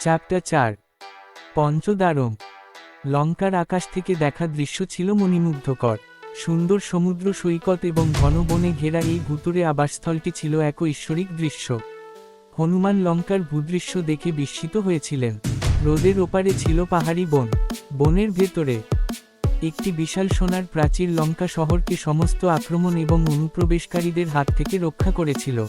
Chapter চার। পঞ্চদারম লঙ্কার আকাশ থেকে দেখা দৃশ্য ছিল মণিমুগ্ধকর। সুন্দর সমুদ্র সৈকত এবং ঘন বনে ঘেরা এই ভুতুরে আবাসস্থলটি ছিল এক ঐশ্বরিক দৃশ্য। হনুমান লঙ্কার ভূদৃশ্য দেখে বিস্মিত হয়েছিলেন। রোদের ওপারে ছিল পাহাড়ি বন। বনের ভেতরে একটি বিশাল সোনার প্রাচীর লঙ্কা শহরকে সমস্ত আক্রমণ এবং অনুপ্রবেশকারীদের হাত থেকে রক্ষা করেছিল।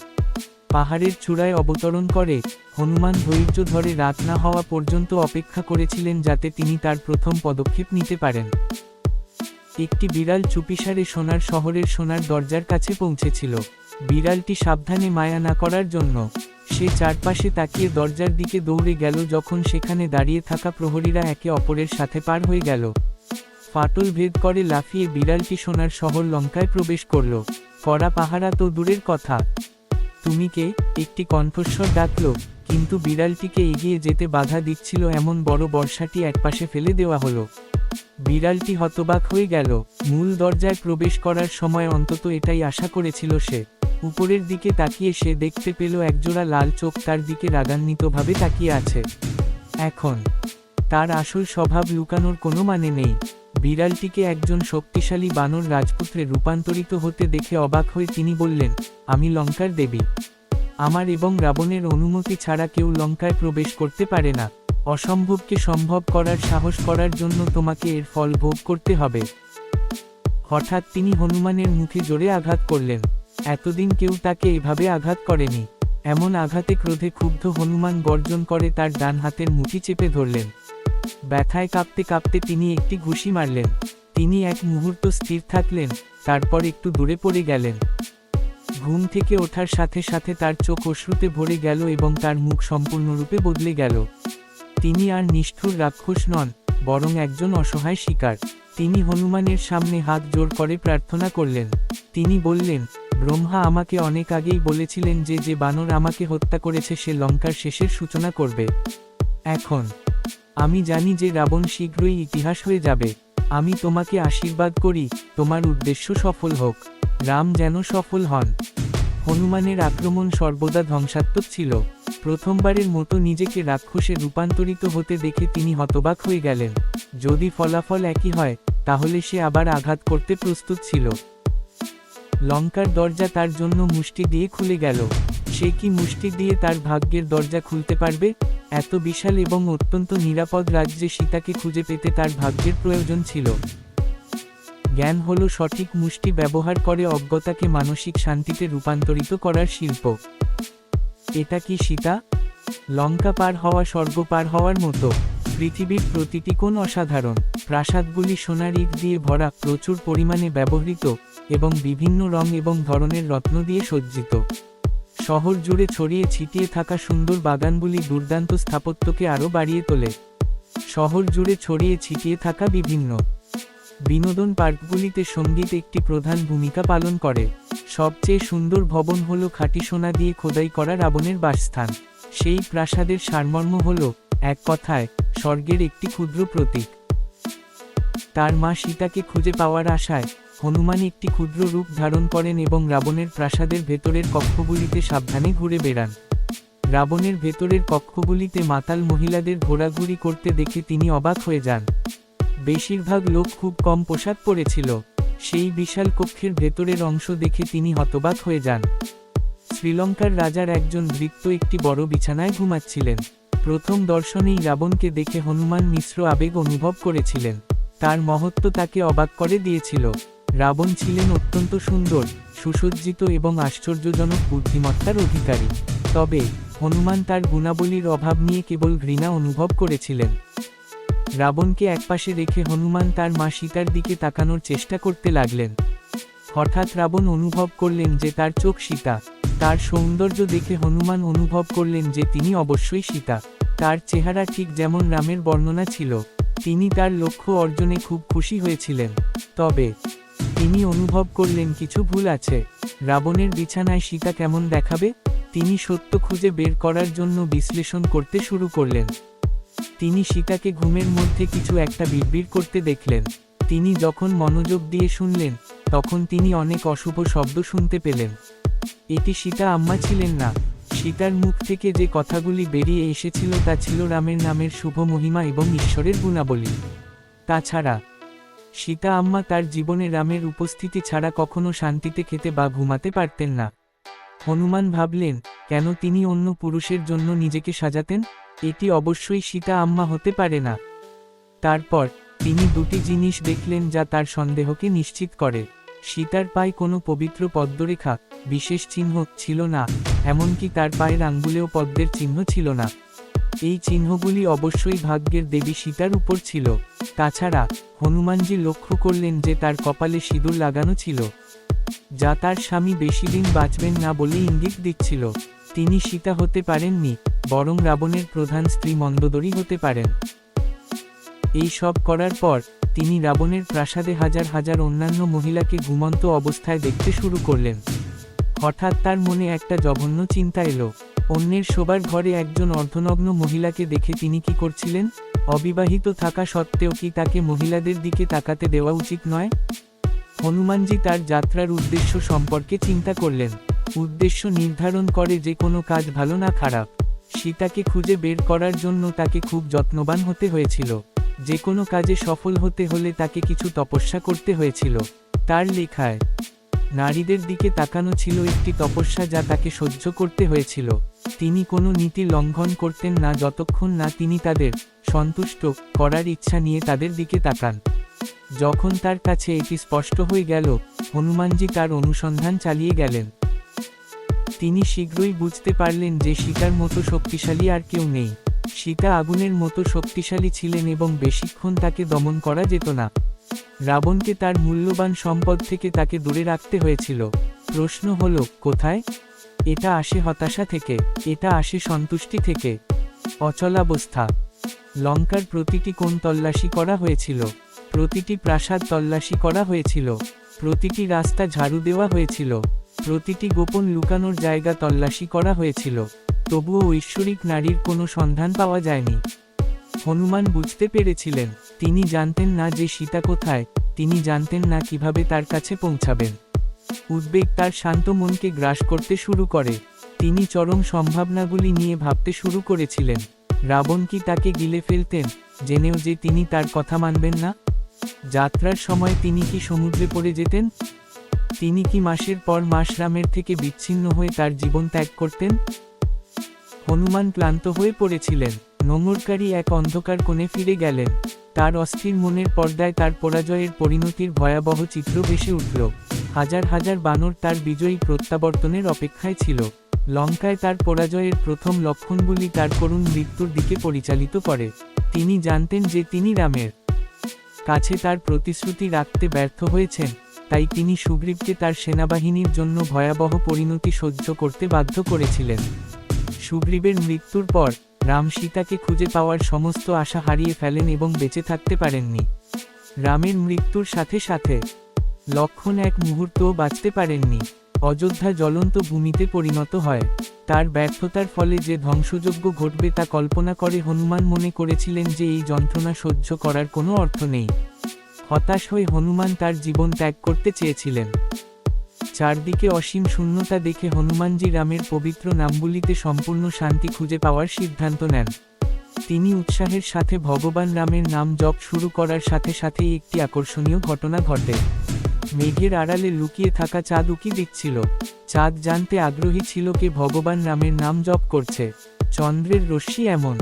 পাহাড়ের চূড়ায় অবতরণ করে, হনুমান ধৈর্য ধরে রাত না হওয়া পর্যন্ত অপেক্ষা করেছিলেন যাতে তিনি তার প্রথম পদক্ষেপ নিতে পারেন। একটি বিড়াল চুপিসারে সোনার শহরের সোনার দরজার কাছে পৌঁছেছিল। বিড়ালটি সাবধানে মায়া না করার জন্য, সে চারপাশে তাকিয়ে দরজার দিকে দৌড়ে গেল যখন সেখানে দাঁড়িয়ে থাকা প্রহরীরা একে অপরের সাথে পার হয়ে গেল। ফাটল ভেদ করে লাফিয়ে বিড়ালটি সোনার শহর লঙ্কায় প্রবেশ করল। কড়া পাহারা তো দূরের কথা। তুমি কে একটি কণ্ঠস্বর ডাকল, কিন্তু বিড়ালটিকে এগিয়ে যেতে বাধা দিচ্ছিল এমন বড় বর্ষাটি একপাশে ফেলে দেওয়া হলো। বিড়ালটি হতবাক হয়ে গেল, মূল দরজায় প্রবেশ করার সময় অন্তত এটাই আশা করেছিল সে। উপরের দিকে তাকিয়ে সে দেখতে পেল একজোড়া লাল চোখ তার দিকে রাগান্বিতভাবে তাকিয়ে আছে। এখন, তার আসল স্বভাব লুকানোর কোনো মানে নেই। বিড়ালটিকে একজন শক্তিশালী বানর রাজপুত্রে রূপান্তরিত হতে দেখে অবাক হয়ে তিনি বললেন, আমি লঙ্কার দেবী। আমার এবং রাবণের অনুমতি ছাড়া কেউ লঙ্কায় প্রবেশ করতে পারে না। অসম্ভবকে সম্ভব করার সাহস করার জন্য তোমাকে এর ফল ভোগ করতে হবে হঠাৎ তিনি হনুমানের মুখে জোরে আঘাত করলেন। এতদিন কেউ তাকে এভাবে আঘাত করেনি। এমন আঘাতে ক্রোধে ক্ষুব্ধ হনুমান গর্জন করে তার ডান হাতের মুঠি চেপে ধরলেন। ব্যথায় কাঁপতে কাঁপতে তিনি একটি ঘুষি মারলেন। তিনি এক মুহূর্ত স্থির থাকলেন, তারপর একটু দূরে পড়ে গেলেন। ঘুম থেকে ওঠার সাথে সাথে তার চোখ অশ্রুতে ভরে গেল এবং তার মুখ সম্পূর্ণরূপে বদলে গেল। তিনি আর নিষ্ঠুর রাক্ষস নন, বরং একজন অসহায় শিকার। তিনি হনুমানের সামনে হাত জোর করে প্রার্থনা করলেন। তিনি বললেন, ব্রহ্মা আমাকে অনেক আগেই বলেছিলেন যে যে বানর আমাকে হত্যা করেছে সে লঙ্কার শেষের সূচনা করবে। এখন আমি জানি যে রাবণ শীঘ্রই ইতিহাস হয়ে যাবে। আমি তোমাকে আশীর্বাদ করি, তোমার উদ্দেশ্য সফল হোক। রাম যেন সফল হন। হনুমানের আক্রমণ সর্বদা ধ্বংসাত্মক ছিল। প্রথমবারের মতো নিজেকে রাক্ষসে রূপান্তরিত হতে দেখে তিনি হতবাক হয়ে গেলেন। যদি ফলাফল একই হয়, তাহলে সে আবার আঘাত করতে প্রস্তুত ছিল। লঙ্কার দরজা তার জন্য মুষ্টি দিয়ে খুলে গেল। সে কি মুষ্টি দিয়ে তার ভাগ্যের দরজা খুলতে পারবে? এত বিশাল এবং অত্যন্ত নিরাপদ রাজ্যে সীতাকে খুঁজে পেতে তার ভাগ্যের প্রয়োজন ছিল। জ্ঞান হল সঠিক মুষ্টি ব্যবহার করে অজ্ঞতাকে মানসিক শান্তিতে রূপান্তরিত করার শিল্প। এটা কি সীতা? লঙ্কা পার হওয়া স্বর্গ পার হওয়ার মতো। পৃথিবীর প্রতিটি কোণ অসাধারণ। প্রাসাদগুলি সোনার ইট দিয়ে ভরা, প্রচুর পরিমাণে ব্যবহৃত এবং বিভিন্ন রং এবং ধরনের রত্ন দিয়ে সজ্জিত। শহর জুড়ে ছড়িয়ে ছিটিয়ে থাকা সুন্দর বাগানগুলি দুর্দান্ত স্থাপত্যকে আরও বাড়িয়ে তোলে। শহর জুড়ে ছড়িয়ে ছিটিয়ে থাকা বিভিন্ন বিনোদন পার্কগুলিতে সংগীত একটি প্রধান ভূমিকা পালন করে। সবচেয়ে সুন্দর ভবন হল খাঁটি সোনা দিয়ে খোদাই করা রাবণের বাসস্থান। সেই প্রাসাদের সারমর্ম হল, এক কথায়, স্বর্গের একটি ক্ষুদ্র প্রতীক। তার মা সীতাকে খুঁজে পাওয়ার আশায় হনুমান একটি ক্ষুদ্র রূপ ধারণ করেন এবং রাবণের প্রাসাদের ভেতরের কক্ষগুলিতে সাবধানে ঘুরে বেড়ান। রাবণের ভেতরের কক্ষগুলিতে মাতাল মহিলাদের ঘোরাঘুরি করতে দেখে তিনি অবাক হয়ে যান। বেশিরভাগ লোক খুব কম পোশাক পরেছিল। সেই বিশাল কক্ষের ভেতরের অংশ দেখে তিনি হতবাক হয়ে যান। শ্রীলঙ্কার রাজার একজন ভৃত্য একটি বড় বিছানায় ঘুমাচ্ছিলেন। প্রথম দর্শনেই রাবণকে দেখে হনুমান মিশ্র আবেগ অনুভব করেছিলেন। তার মহত্ব তাকে অবাক করে দিয়েছিল। রাবণ ছিলেন অত্যন্ত সুন্দর, সুসজ্জিত এবং আশ্চর্যজনক বুদ্ধিমত্তার অধিকারী। তবে, হনুমান তার গুণাবলীর অভাব নিয়ে কেবল ঘৃণা অনুভব করেছিলেন। রাবণকে একপাশে রেখে হনুমান তার মা সীতার দিকে তাকানোর চেষ্টা করতে লাগলেন। হঠাৎ রাবণ অনুভব করলেন যে তার চোখ সীতা। তার সৌন্দর্য দেখে হনুমান অনুভব করলেন যে তিনি অবশ্যই সীতা। তার চেহারা ঠিক যেমন রামের বর্ণনা ছিল, তিনি তার লক্ষ্য অর্জনে খুব খুশি হয়েছিলেন। তবে তিনি অনুভব করলেন কিছু ভুল আছে। রাবণের বিছানায় সীতা কেমন দেখাবে? তিনি সত্য খুঁজে বের করার জন্য বিশ্লেষণ করতে শুরু করলেন। তিনি সীতাকে ঘুমের মধ্যে কিছু একটা বিড়বিড় করতে দেখলেন। তিনি যখন মনোযোগ দিয়ে শুনলেন, তখন তিনি অনেক অশুভ শব্দ শুনতে পেলেন। এটি সীতা আম্মা ছিলেন না। সীতার মুখ থেকে যে কথাগুলি বেরিয়ে এসেছিল তা ছিল রামের নামের শুভ মহিমা এবং ঈশ্বরের গুণাবলী। তাছাড়া সীতা আম্মা তার জীবনে রামের উপস্থিতি ছাড়া কখনো শান্তিতে খেতে বা ঘুমাতে পারতেন না। হনুমান ভাবলেন, কেন তিনি অন্য পুরুষের জন্য নিজেকে সাজাতেন? এটি অবশ্যই সীতা আম্মা হতে পারে না। তারপর তিনি দুটি জিনিস দেখলেন যা তার সন্দেহকে নিশ্চিত করে। সীতার পায়ে কোনো পবিত্র পদ্মরেখা, বিশেষ চিহ্ন ছিল না, এমনকি তার পায়ের আঙ্গুলেও পদ্মের চিহ্ন ছিল না। এই চিহ্নগুলি অবশ্যই ভাগ্যের দেবী সীতার উপর ছিল। তাছাড়া, হনুমানজি লক্ষ্য করলেন যে তার কপালে সিঁদুর লাগানো ছিল। যা তার স্বামী বেশি দিন বাঁচবেন না বলে ইঙ্গিত দিচ্ছিল। তিনি সীতা হতে পারেননি, বরং রাবণের প্রধান স্ত্রী মন্দোদরী হতে পারেন। এই সব করার পর, তিনি রাবণের প্রাসাদে হাজার হাজার অন্যান্য মহিলাকে ঘুমন্ত অবস্থায় দেখতে শুরু করলেন। হঠাৎ তার মনে একটা জঘন্য চিন্তা এলো। অন্যের শোবার ঘরে একজন অর্ধনগ্ন মহিলাকে দেখে তিনি কি করছিলেন? অবিবাহিত থাকা সত্ত্বেও কি তাকে মহিলাদের দিকে তাকাতে দেওয়া উচিত নয়? হনুমানজি তার যাত্রার উদ্দেশ্য সম্পর্কে চিন্তা করলেন। উদ্দেশ্য নির্ধারণ করে যে কোনো কাজ ভালো না খারাপ। সীতাকে খুঁজে বের করার জন্য তাকে খুব যত্নবান হতে হয়েছিল। যে কোনো কাজে সফল হতে হলে তাকে কিছু তপস্যা করতে হয়েছিল। তার লেখায়, নারীদের দিকে তাকানো ছিল একটি তপস্যা যা তাকে সহ্য করতে হয়েছিল। তিনি কোনো নীতি লঙ্ঘন করতেন না যতক্ষণ না তিনি তাদের সন্তুষ্ট করার ইচ্ছা নিয়ে তাদের দিকে তাকান। যখন তার কাছে এটি স্পষ্ট হয়ে গেল, হনুমানজি তার অনুসন্ধান চালিয়ে গেলেন। তিনি শীঘ্রই বুঝতে পারলেন যে সীতার মতো শক্তিশালী আর কেউ নেই। সীতা আগুনের মতো শক্তিশালী ছিলেন এবং বেশিক্ষণ তাকে দমন করা যেত না। রাবণকে তার মূল্যবান সম্পদ থেকে তাকে দূরে রাখতে হয়েছিল। প্রশ্ন হল, কোথায়? এটা আসে হতাশা থেকে, এটা আসে সন্তুষ্টি থেকে। অচলাবস্থা। লঙ্কার প্রতিটি কোণ তল্লাশি করা হয়েছিল। প্রতিটি প্রাসাদ তল্লাশি করা হয়েছিল। প্রতিটি রাস্তা ঝাড়ু দেওয়া হয়েছিল। প্রতিটি গোপন লুকানোর জায়গা তল্লাশি করা হয়েছিল। তবুও ঐশ্বরিক নারীর কোনো সন্ধান পাওয়া যায়নি। হনুমান বুঝতে পেরেছিলেন, তিনি জানতেন না যে সীতা কোথায়, তিনি জানতেন না কীভাবে তার কাছে পৌঁছাবেন। উদ্বেগ তার শান্ত মনকে গ্রাস করতে শুরু করে। তিনি চরম সম্ভাবনাগুলি নিয়ে ভাবতে শুরু করেছিলেন। রাবণ কি তাকে গিলে ফেলতেন, জেনেও যে তিনি তার কথা মানবেন না? যাত্রার সময় তিনি কি সমুদ্রে পড়ে যেতেন? তিনি কি মাসের পর মাস রামের থেকে বিচ্ছিন্ন হয়ে তার জীবন ত্যাগ করতেন? হনুমান ক্লান্ত হয়ে পড়েছিলেন। নোংরকারী এক অন্ধকার কোণে ফিরে গেলেন। তার অস্থির মনের পর্দায় তার পরাজয়ের পরিণতির ভয়াবহ চিত্র ভেসে উঠল। হাজার হাজার বানর তার বিজয়ী প্রত্যাবর্তনের অপেক্ষায় ছিল। লঙ্কায় তার পরাজয়ের প্রথম লক্ষণগুলি তার করুণ মৃত্যুর দিকে পরিচালিত করে। তিনি জানতেন যে তিনি রামের কাছে তার প্রতিশ্রুতি রাখতে ব্যর্থ হয়েছেন, তাই তিনি সুগ্রীবকে তার সেনাবাহিনীর জন্য ভয়াবহ পরিণতি সহ্য করতে বাধ্য করেছিলেন। সুগ্রীবের মৃত্যুর পর, রাম সীতাকে খুঁজে পাওয়ার সমস্ত আশা হারিয়ে ফেলেন এবং বেঁচে থাকতে পারেননি। রামের মৃত্যুর সাথে সাথে লক্ষণ এক মুহূর্তও বাঁচতে পারেননি। অযোধ্যা জ্বলন্ত ভূমিতে পরিণত হয়। তার ব্যর্থতার ফলে যে ধ্বংসযজ্ঞ ঘটবে তা কল্পনা করে হনুমান মনে করেছিলেন যে এই যন্ত্রণা সহ্য করার কোনো অর্থ নেই। হতাশ হয়ে হনুমান তার জীবন ত্যাগ করতে চেয়েছিলেন। চারদিকে অসীম শূন্যতা দেখে হনুমানজি রামের পবিত্র নামগুলিতে সম্পূর্ণ শান্তি খুঁজে পাওয়ার সিদ্ধান্ত নেন। তিনি উৎসাহের সাথে ভগবান রামের নাম জপ শুরু করার সাথে সাথেই একটি আকর্ষণীয় ঘটনা ঘটে। মেঘের আড়ালে লুকিয়ে থাকা চাঁদ উকি দিচ্ছিল চাঁদ জানতে আগ্রহী ছিল কে ভগবান রামের নাম জপ করছে। চন্দ্রের রশ্মি এমন।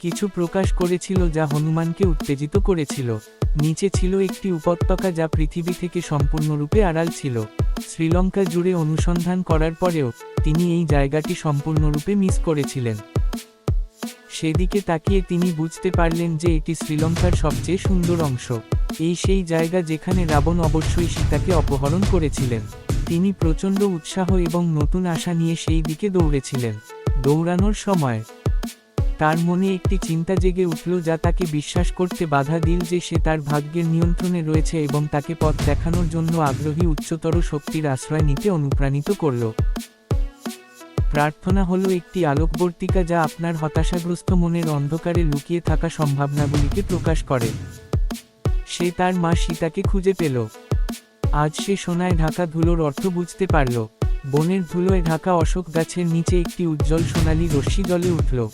কিছু প্রকাশ করেছিল যা হনুমানকে উত্তেজিত করেছিল। নিচে ছিল একটি উপত্যকা যা পৃথিবী থেকে সম্পূর্ণরূপে আড়াল ছিল। শ্রীলঙ্কা জুড়ে অনুসন্ধান করার পরেও তিনি এই জায়গাটি সম্পূর্ণরূপে মিস করেছিলেন। সেদিকে তাকিয়ে তিনি বুঝতে পারলেন যে এটি শ্রীলঙ্কার সবচেয়ে সুন্দর অংশ। এই সেই জায়গা যেখানে রাবণ অবশ্যই সীতাকে অপহরণ করেছিলেন। তিনি প্রচণ্ড উৎসাহ এবং নতুন আশা নিয়ে সেই দিকে দৌড়েছিলেন। দৌড়ানোর সময় তার মনে একটি চিন্তা জেগে উঠল যা তাকে বিশ্বাস করতে বাধা দিল যে সে তার ভাগ্যের নিয়ন্ত্রণে রয়েছে এবং তাকে পথ দেখানোর জন্য আগ্রহী উচ্চতর শক্তির আশ্রয় নিতে অনুপ্রাণিত করল। প্রার্থনা হলো একটি আলোকবর্তিকা যা আপনার হতাশাগ্রস্ত মনের অন্ধকারে লুকিয়ে থাকা সম্ভাবনাগুলিকে প্রকাশ করে। সে তার মা সীতাকে খুঁজে পেল। আজ সে সোনায় ঢাকা ধুলোর অর্থ বুঝতে পারল। বনের ধুলোয় ঢাকা অশোক গাছের নিচে একটি উজ্জ্বল সোনালী রশ্মি জ্বলে উঠল।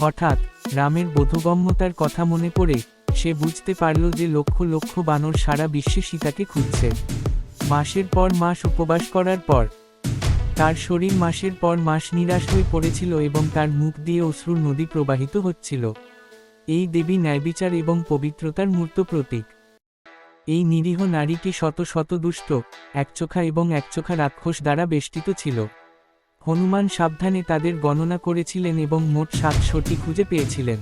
হঠাৎ রামের বোধগম্যতার কথা মনে পড়ে, সে বুঝতে পারল যে লক্ষ লক্ষ বানর সারা বিশ্বে সীতাকে খুঁজছে। মাসের পর মাস উপবাস করার পর তার শরীর মাসের পর মাস নিরাশ হয়ে পড়েছিল এবং তার মুখ দিয়ে অশ্রুর নদী প্রবাহিত হচ্ছিল। এই দেবী ন্যায়বিচার এবং পবিত্রতার মূর্ত প্রতীক। এই নিরীহ নারীটি শত শত দুষ্ট, একচোখা এবং একচোখা রাক্ষস দ্বারা বেষ্টিত ছিল। হনুমান সাবধানে তাদের গণনা করেছিলেন এবং মোট সাতশোটি খুঁজে পেয়েছিলেন।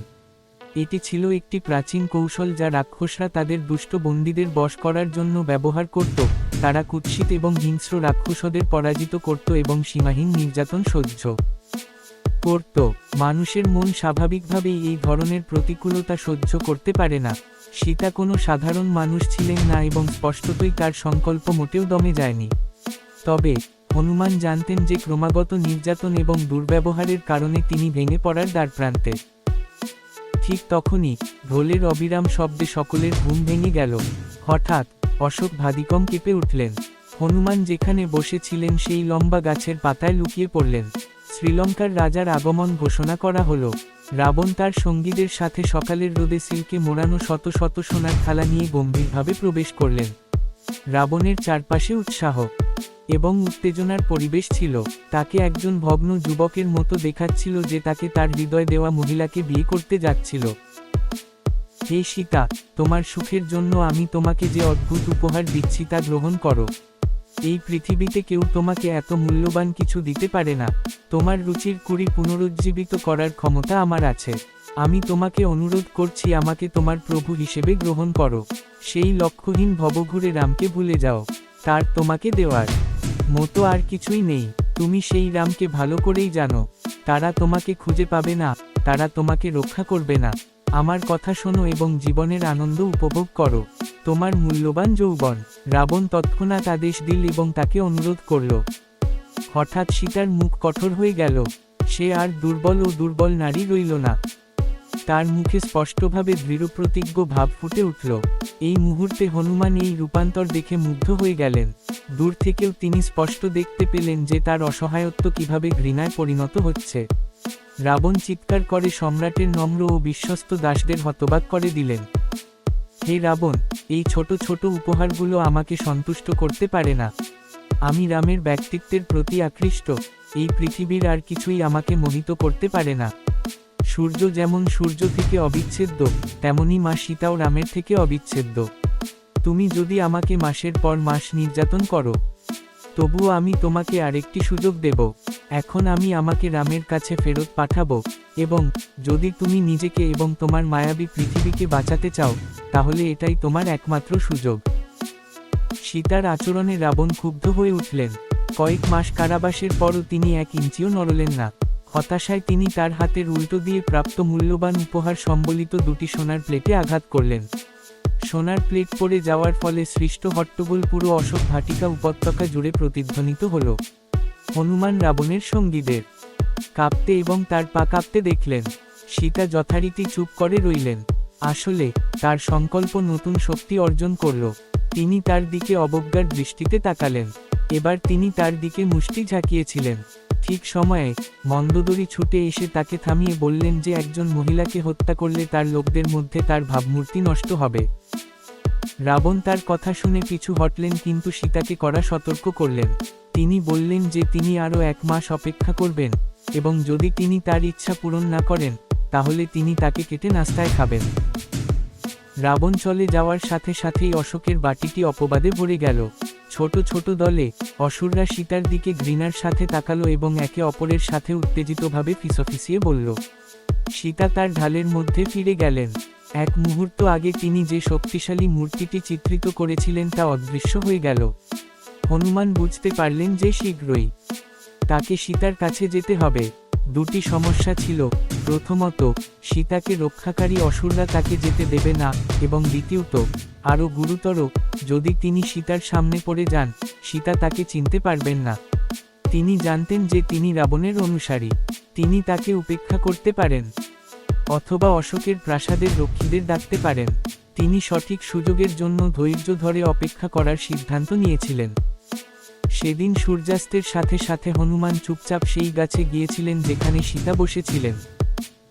এটি ছিল একটি প্রাচীন কৌশল যা রাক্ষসরা তাদের দুষ্ট বন্দীদের বশ করার জন্য ব্যবহার করত। তারা কুৎসিত এবং হিংস্র রাক্ষসদের পরাজিত করত এবং সীমাহীন নির্যাতন সহ্য করত। মানুষের মন স্বাভাবিকভাবেই এই ধরনের প্রতিকূলতা সহ্য করতে পারে না। সীতা কোনো সাধারণ মানুষ ছিলেন না এবং স্পষ্টতই তার সংকল্প মোটেও দমে যায়নি। তবে হনুমান জানতেন যে ক্রমাগত নির্যাতন এবং দুর্ব্যবহারের কারণে তিনি ভেঙে পড়ার দ্বারপ্রান্তে ঠিক তখনই ঢোলের অবিরাম শব্দে সকলের ঘুম ভেঙে গেল। হঠাৎ অশোক ভাদিকম কেঁপে উঠলেন। হনুমান যেখানে বসেছিলেন সেই লম্বা গাছের পাতায় লুকিয়ে পড়লেন। শ্রীলঙ্কার রাজার আগমন ঘোষণা করা হলো। রাবণ তার সঙ্গীদের সাথে সকালের রোদে সিল্কে মোড়ানো শত শত সোনার থালা নিয়ে গম্ভীরভাবে প্রবেশ করলেন। রাবণের চারপাশে উৎসাহ এবং উত্তেজনার পরিবেশ ছিল। তাকে একজন ভগ্ন যুবকের মতো দেখাচ্ছিল যে তাকে তার হৃদয় দেওয়া মহিলাকে বিয়ে করতে যাচ্ছিল। হে সীতা, তোমার সুখের জন্য আমি তোমাকে যে অদ্ভুত উপহার দিচ্ছি তা গ্রহণ করো। এই পৃথিবীতে কেউ তোমাকে এত মূল্যবান কিছু দিতে পারে না। তোমার রুচির কুড়ি পুনরুজ্জীবিত করার ক্ষমতা আমার আছে। আমি তোমাকে অনুরোধ করছি আমাকে তোমার প্রভু হিসেবে গ্রহণ করো। সেই লক্ষ্যহীন ভবঘুরে রামকে ভুলে যাও। তার তোমাকে দেওয়ার মতো আর কিছুই নেই। তুমি সেই রামকে ভালো করেই জানো। তারা তোমাকে খুঁজে পাবে না, তারা তোমাকে রক্ষা করবে না। আমার কথা শোনো এবং জীবনের আনন্দ উপভোগ করো। তোমার মূল্যবান যৌবন, রাবণ তৎক্ষণাৎ আদেশ দিল এবং তাকে অনুরোধ করল। হঠাৎ সীতার মুখ কঠোর হয়ে গেল। সে আর দুর্বল ও দুর্বল নারী রইল না। তার মুখে স্পষ্টভাবে দৃঢ়প্রতিজ্ঞ ভাব ফুটে উঠল। এই মুহূর্তে হনুমান এই রূপান্তর দেখে মুগ্ধ হয়ে গেলেন। দূর থেকেও তিনি স্পষ্ট দেখতে পেলেন যে তার অসহায়ত্ব কীভাবে ঘৃণায় পরিণত হচ্ছে। রাবণ চিৎকার করে সম্রাটের নম্র ও বিশ্বস্ত দাসদের হতবাক করে দিলেন। হে রাবণ, এই ছোট ছোট উপহারগুলো আমাকে সন্তুষ্ট করতে পারে না। আমি রামের ব্যক্তিত্বের প্রতি আকৃষ্ট। এই পৃথিবীর আর কিছুই আমাকে মোহিত করতে পারে না। সূর্য যেমন সূর্য থেকে অবিচ্ছেদ্য, তেমনি মা সীতাও রামের থেকে অবিচ্ছেদ্য। তুমি যদি আমাকে মাসের পর মাস নির্যাতন করো, তবুও আমি তোমাকে আরেকটি সুযোগ দেব। এখন আমি আমাকে রামের কাছে ফেরত পাঠাবো, এবং যদি তুমি নিজেকে এবং তোমার মায়াবী পৃথিবীকে বাঁচাতে চাও, তাহলে এটাই তোমার একমাত্র সুযোগ। সীতার আচরণে রাবণ ক্ষুব্ধ হয়ে উঠলেন। কয়েক মাস কারাবাসের পরও তিনি এক ইঞ্চিও নড়লেন না। হতাশায় তিনি তার হাতের উল্টো দিয়ে প্রাপ্ত মূল্যবান উপহার সম্বলিত দুটি সোনার প্লেটে আঘাত করলেন। সোনার প্লেট পড়ে যাওয়ার ফলে সৃষ্ট হট্টগোল পুরো অশোক ভাটিকা উপত্যকা জুড়ে প্রতিধ্বনিত হল। হনুমান রাবণের সঙ্গীদের। কাঁপতে এবং তার পা কাঁপতে দেখলেন। সীতা যথারীতি চুপ করে রইলেন। আসলে, তার সংকল্প নতুন শক্তি অর্জন করল। তিনি তার দিকে অবজ্ঞার দৃষ্টিতে তাকালেন। এবার তিনি তার দিকে মুষ্টি ঝাঁকিয়েছিলেন। ঠিক সময়ে মন্দদরি ছুটে এসে তাকে থামিয়ে বললেন যে একজন মহিলাকে হত্যা করলে তার লোকদের মধ্যে তার ভাবমূর্তি নষ্ট হবে। রাবণ তার কথা শুনে পিছু হটলেন কিন্তু সীতাকে করা সতর্ক করলেন। তিনি বললেন যে তিনি আরও এক মাস অপেক্ষা করবেন এবং যদি তিনি তার ইচ্ছা পূরণ না করেন, তাহলে তিনি তাকে কেটে নাস্তায় খাবেন। রাবণ চলে যাওয়ার সাথে সাথেই অশোকের বাটিটি অপবাদে ভরে গেল। ছোট ছোট দলে অসুররা সীতার দিকে ঘৃণার সাথে তাকালো এবং একে অপরের সাথে উত্তেজিতভাবে ফিসফিসিয়ে বলল, সীতা তার ঢালের মধ্যে ফিরে গেলেন। এক মুহূর্ত আগে তিনি যে শক্তিশালী মূর্তিটি চিত্রিত করেছিলেন তা অদৃশ্য হয়ে গেল। হনুমান বুঝতে পারলেন যে শীঘ্রই তাকে সীতার কাছে যেতে হবে। দুটি সমস্যা ছিল, প্রথমত, সীতাকে রক্ষাকারী অসুররা তাকে যেতে দেবে না, এবং দ্বিতীয়ত, আরও গুরুতর, যদি তিনি সীতার সামনে পড়ে যান, সীতা তাকে চিনতে পারবেন না। তিনি জানতেন যে তিনি রাবণের অনুসারী, তিনি তাকে উপেক্ষা করতে পারেন, অথবা অশোকের প্রাসাদের রক্ষীদের ডাকতে পারেন। তিনি সঠিক সুযোগের জন্য ধৈর্য ধরে অপেক্ষা করার সিদ্ধান্ত নিয়েছিলেন। সেদিন সূর্যাস্তের সাথে সাথে হনুমান চুপচাপ সেই গাছে গিয়েছিলেন যেখানে সীতা বসেছিলেন।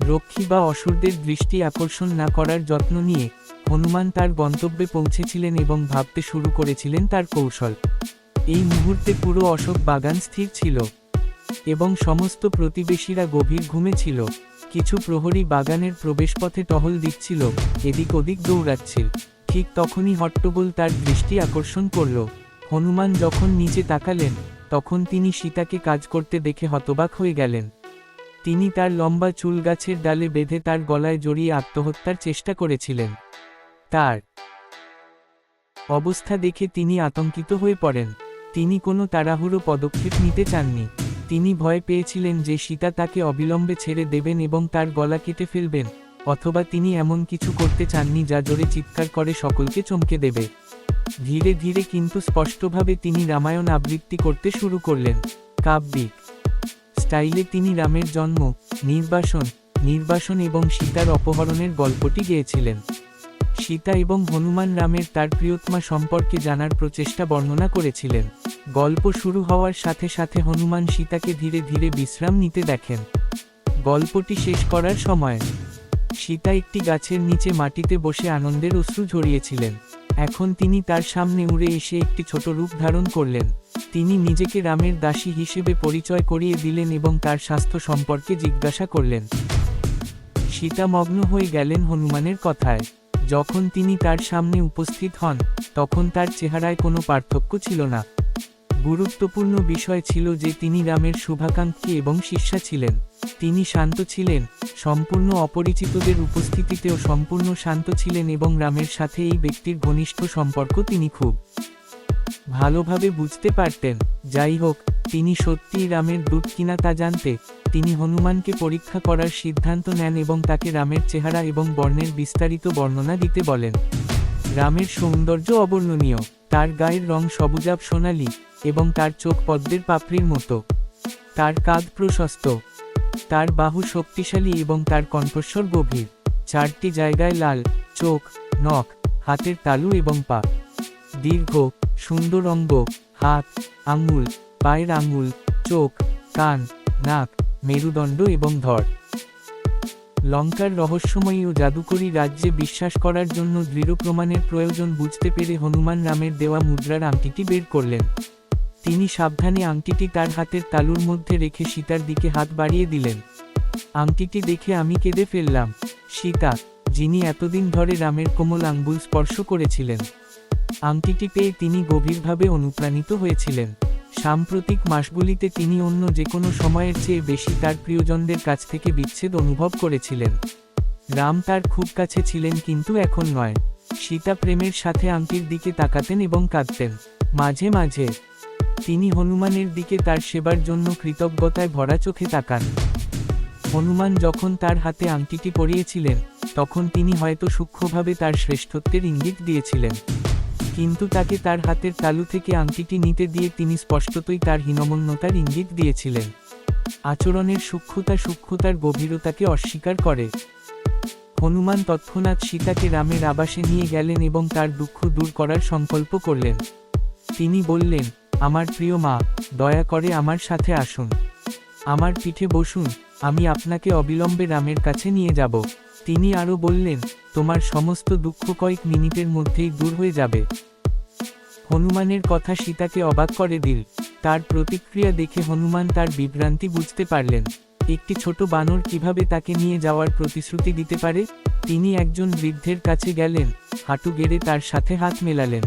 রক্ষী বা অসুরদের দৃষ্টি আকর্ষণ না করার যত্ন নিয়ে হনুমান তার গন্তব্যে পৌঁছেছিলেন এবং ভাবতে শুরু করেছিলেন তার কৌশল। এই মুহূর্তে পুরো অশোক বাগান স্থির ছিল এবং সমস্ত প্রতিবেশীরা গভীর ঘুমে ছিল। কিছু প্রহরী বাগানের প্রবেশপথে টহল দিচ্ছিল এদিক ওদিক দৌড়াচ্ছিল। ঠিক তখনই হট্টগোল তার দৃষ্টি আকর্ষণ করল। হনুমান যখন নিচে তাকালেন, তখন তিনি সীতাকে কাজ করতে দেখে হতবাক হয়ে গেলেন। তিনি তার লম্বা চুল গাছের ডালে বেঁধে তার গলায় জড়িয়ে আত্মহত্যার চেষ্টা করেছিলেন। তার অবস্থা দেখে তিনি আতঙ্কিত হয়ে পড়েন। তিনি কোনো তাড়াহুড়ো পদক্ষেপ নিতে চাননি। তিনি ভয় পেয়েছিলেন যে সীতা তাকে অবিলম্বে ছেড়ে দেবেন এবং তার গলা কেটে ফেলবেন, অথবা তিনি এমন কিছু করতে চাননি যা জোরে চিৎকার করে সকলকে চমকে দেবে। ধীরে ধীরে কিন্তু স্পষ্টভাবে তিনি রামায়ণ আবৃত্তি করতে শুরু করলেন। কাব্যিক। স্টাইলে তিনি রামের জন্ম, নির্বাসন নির্বাসন এবং সীতার অপহরণের গল্পটি গেয়েছিলেন। সীতা এবং হনুমান রামের তার প্রিয়তমা সম্পর্কে জানার প্রচেষ্টা বর্ণনা করেছিলেন। গল্প শুরু হওয়ার সাথে সাথে হনুমান সীতাকে ধীরে ধীরে বিশ্রাম নিতে দেখেন। গল্পটি শেষ করার সময়, সীতা একটি গাছের নিচে মাটিতে বসে আনন্দের অশ্রু ঝরিয়েছিলেন। এখন তিনি তার সামনে উড়ে এসে একটি ছোট রূপ ধারণ করলেন। তিনি নিজেকে রামের দাসী হিসেবে পরিচয় করিয়ে দিলেন এবং তার স্বাস্থ্য সম্পর্কে জিজ্ঞাসা করলেন। সীতা মগ্ন হয়ে গেলেন হনুমানের কথায়। যখন তিনি তার সামনে উপস্থিত হন, তখন তার চেহারায় কোনো পার্থক্য ছিল না। গুরুত্বপূর্ণ বিষয় ছিল যে তিনি রামের শুভাকাঙ্ক্ষী এবং শিষ্যা ছিলেন। তিনি শান্ত ছিলেন, সম্পূর্ণ অপরিচিতদের উপস্থিতিতেও সম্পূর্ণ শান্ত ছিলেন এবং রামের সাথে এই ব্যক্তির ঘনিষ্ঠ সম্পর্ক তিনি খুব ভালোভাবে বুঝতে পারতেন। যাই হোক, তিনি সত্যিই রামের দূত কিনা তা জানতে তিনি হনুমানকে পরীক্ষা করার সিদ্ধান্ত নেন এবং তাকে রামের চেহারা এবং বর্ণের বিস্তারিত বর্ণনা দিতে বলেন। রামের সৌন্দর্য অবর্ণনীয়, তার গায়ের রং সবুজাব সোনালি এবং তার চোখ পদ্মের পাপড়ির মতো। তার কাঁধ প্রশস্ত। তার বাহু শক্তিশালী এবং তার কণ্ঠস্বর গভীর। চারটি জায়গায় লাল, চোখ, নখ, হাতের তালু এবং পা। দীর্ঘ, সুন্দর অঙ্গ, হাত, আঙুল, পায়ের আঙুল, চোখ, কান, নাক, মেরুদণ্ড এবং ধর লঙ্কার রহস্যময়ী ও জাদুকরী রাজ্যে বিশ্বাস করার জন্য দৃঢ় প্রমাণের প্রয়োজন বুঝতে পেরে হনুমান রামের দেওয়া মুদ্রার আংটিটি বের করলেন। তিনি সাবধানে আংটিটি তার হাতের তালুর মধ্যে রেখে সীতার দিকে হাত বাড়িয়ে দিলেন। আংটিটি দেখে আমি কেঁদে ফেললাম। সীতা, যিনি এতদিন ধরে রামের কোমল আঙ্গুল স্পর্শ করেছিলেন। আংটিটি পেয়ে তিনি গভীরভাবে অনুপ্রাণিত হয়েছিলেন। সাম্প্রতিক মাসগুলিতে তিনি অন্য যে কোনো সময়ের চেয়ে বেশি তার প্রিয়জনদের কাছ থেকে বিচ্ছেদ অনুভব করেছিলেন। রাম তার খুব কাছে ছিলেন কিন্তু এখন নয়। সীতা প্রেমের সাথে আংটির দিকে তাকাতেন এবং কাঁদতেন। মাঝে মাঝে তিনি হনুমানের দিকে তার সেবার জন্য কৃতজ্ঞতায় ভরা চোখে তাকান। হনুমান যখন তার হাতে আংটিটি পরিয়েছিলেন, তখন তিনি হয়তো সূক্ষ্মভাবে তার শ্রেষ্ঠত্বের ইঙ্গিত দিয়েছিলেন। কিন্তু তাকে তার হাতের তালু থেকে আংটিটি নিতে দিয়ে তিনি স্পষ্টতই তার হীনমন্যতার ইঙ্গিত দিয়েছিলেন। আচরণের সূক্ষ্মতা সূক্ষ্মতার গভীরতাকে অস্বীকার করে। হনুমান তৎক্ষণাৎ সীতাকে রামের আবাসে নিয়ে গেলেন এবং তার দুঃখ দূর করার সংকল্প করলেন। তিনি বললেন আমার প্রিয় মা, দয়া করে আমার সাথে আসুন। আমার পিঠে বসুন, আমি আপনাকে অবিলম্বে রামের কাছে নিয়ে যাব। তিনি আরও বললেন, তোমার সমস্ত দুঃখ কয়েক মিনিটের মধ্যেই দূর হয়ে যাবে। হনুমানের কথা সীতাকে অবাক করে দিল। তার প্রতিক্রিয়া দেখে হনুমান তার বিভ্রান্তি বুঝতে পারলেন। একটি ছোট বানর কীভাবে তাকে নিয়ে যাওয়ার প্রতিশ্রুতি দিতে পারে? তিনি একজন বৃদ্ধের কাছে গেলেন, হাঁটু গেড়ে তার সাথে হাত মেলালেন।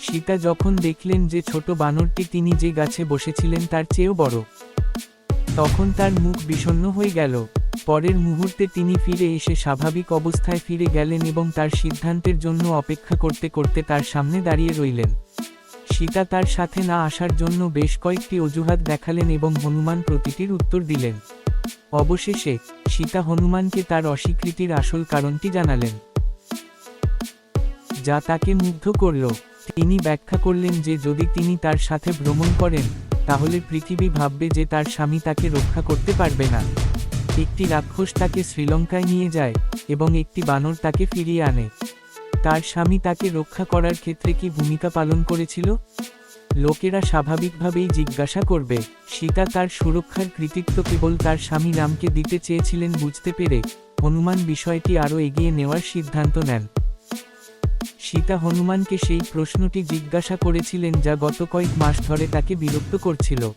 সীতা যখন দেখলেন যে ছোট বানরটি তিনি যে গাছে বসেছিলেন তার চেয়েও বড়, তখন তার মুখ বিষণ্ণ হয়ে গেল। পরের মুহূর্তে তিনি ফিরে এসে স্বাভাবিক অবস্থায় ফিরে গেলেন এবং তার সিদ্ধান্তের জন্য অপেক্ষা করতে করতে তার সামনে দাঁড়িয়ে রইলেন। সীতা তার সাথে না আসার জন্য বেশ কয়েকটি অজুহাত দেখালেন এবং হনুমান প্রতিটির উত্তর দিলেন। অবশেষে সীতা হনুমানকে তার অস্বীকৃতির আসল কারণটি জানালেন। যা তাকে মুগ্ধ করল। তিনি ব্যাখ্যা করলেন যে যদি তিনি তার সাথে ভ্রমণ করেন, তাহলে পৃথিবী ভাববে যে তার স্বামী তাকে রক্ষা করতে পারবে না। একটি রাক্ষস তাকে শ্রীলঙ্কায় নিয়ে যায় এবং একটি বানর তাকে ফিরিয়ে আনে। তার স্বামী তাকে রক্ষা করার ক্ষেত্রে কি ভূমিকা পালন করেছিল? লোকেরা স্বাভাবিকভাবেই জিজ্ঞাসা করবে, সীতা তার সুরক্ষার কৃতিত্ব কেবল তার স্বামী রামকে দিতে চেয়েছিলেন বুঝতে পেরে, হনুমান বিষয়টি আরও এগিয়ে নেওয়ার সিদ্ধান্ত নেন। সীতা হনুমানকে সেই প্রশ্নটি জিজ্ঞাসা করেছিলেন যা গত কয়েক মাস ধরে তাকে বিরক্ত করছিল।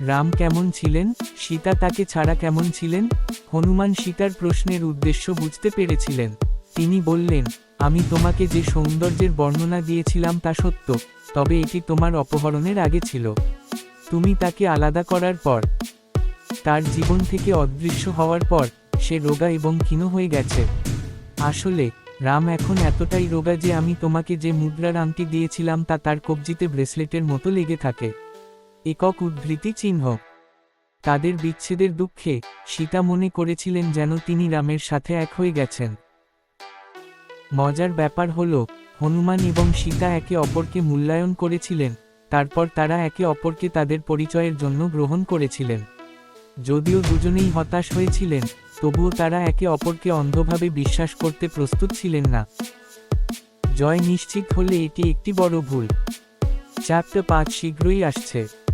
রাম কেমন ছিলেন? সীতা তাকে ছাড়া কেমন ছিলেন? হনুমান সীতার প্রশ্নের উদ্দেশ্য বুঝতে পেরেছিলেন। তিনি বললেন, আমি তোমাকে যে সৌন্দর্যের বর্ণনা দিয়েছিলাম তা সত্য, তবে এটি তোমার অপহরণের আগে ছিল। তুমি তাকে আলাদা করার পর, তার জীবন থেকে অদৃশ্য হওয়ার পর, সে রোগা এবং ক্ষীণ হয়ে গেছে। আসলে রাম এখন এতটাই রোগা যে আমি তোমাকে যে মুদ্রার আংটি দিয়েছিলাম তা তার কবজিতে ব্রেসলেটের মতো লেগে থাকে। একক উদ্ধৃতি চিহ্ন। তাদের বিচ্ছেদের দুঃখে সীতা মনে করেছিলেন যেন তিনি রামের সাথে এক হয়ে গেছেন। মজার ব্যাপার হল, হনুমান এবং সীতা একে অপরকে মূল্যায়ন করেছিলেন, তারপর তারা একে অপরকে তাদের পরিচয়ের জন্য গ্রহণ করেছিলেন। যদিও দুজনেই হতাশ হয়েছিলেন তবুও তারা একে অপরকে অন্ধভাবে বিশ্বাস করতে প্রস্তুত ছিলেন না। জয় নিশ্চিত হলে এটি একটি বড় ভুল। চ্যাপ্টার পাঁচ শীঘ্রই আসছে।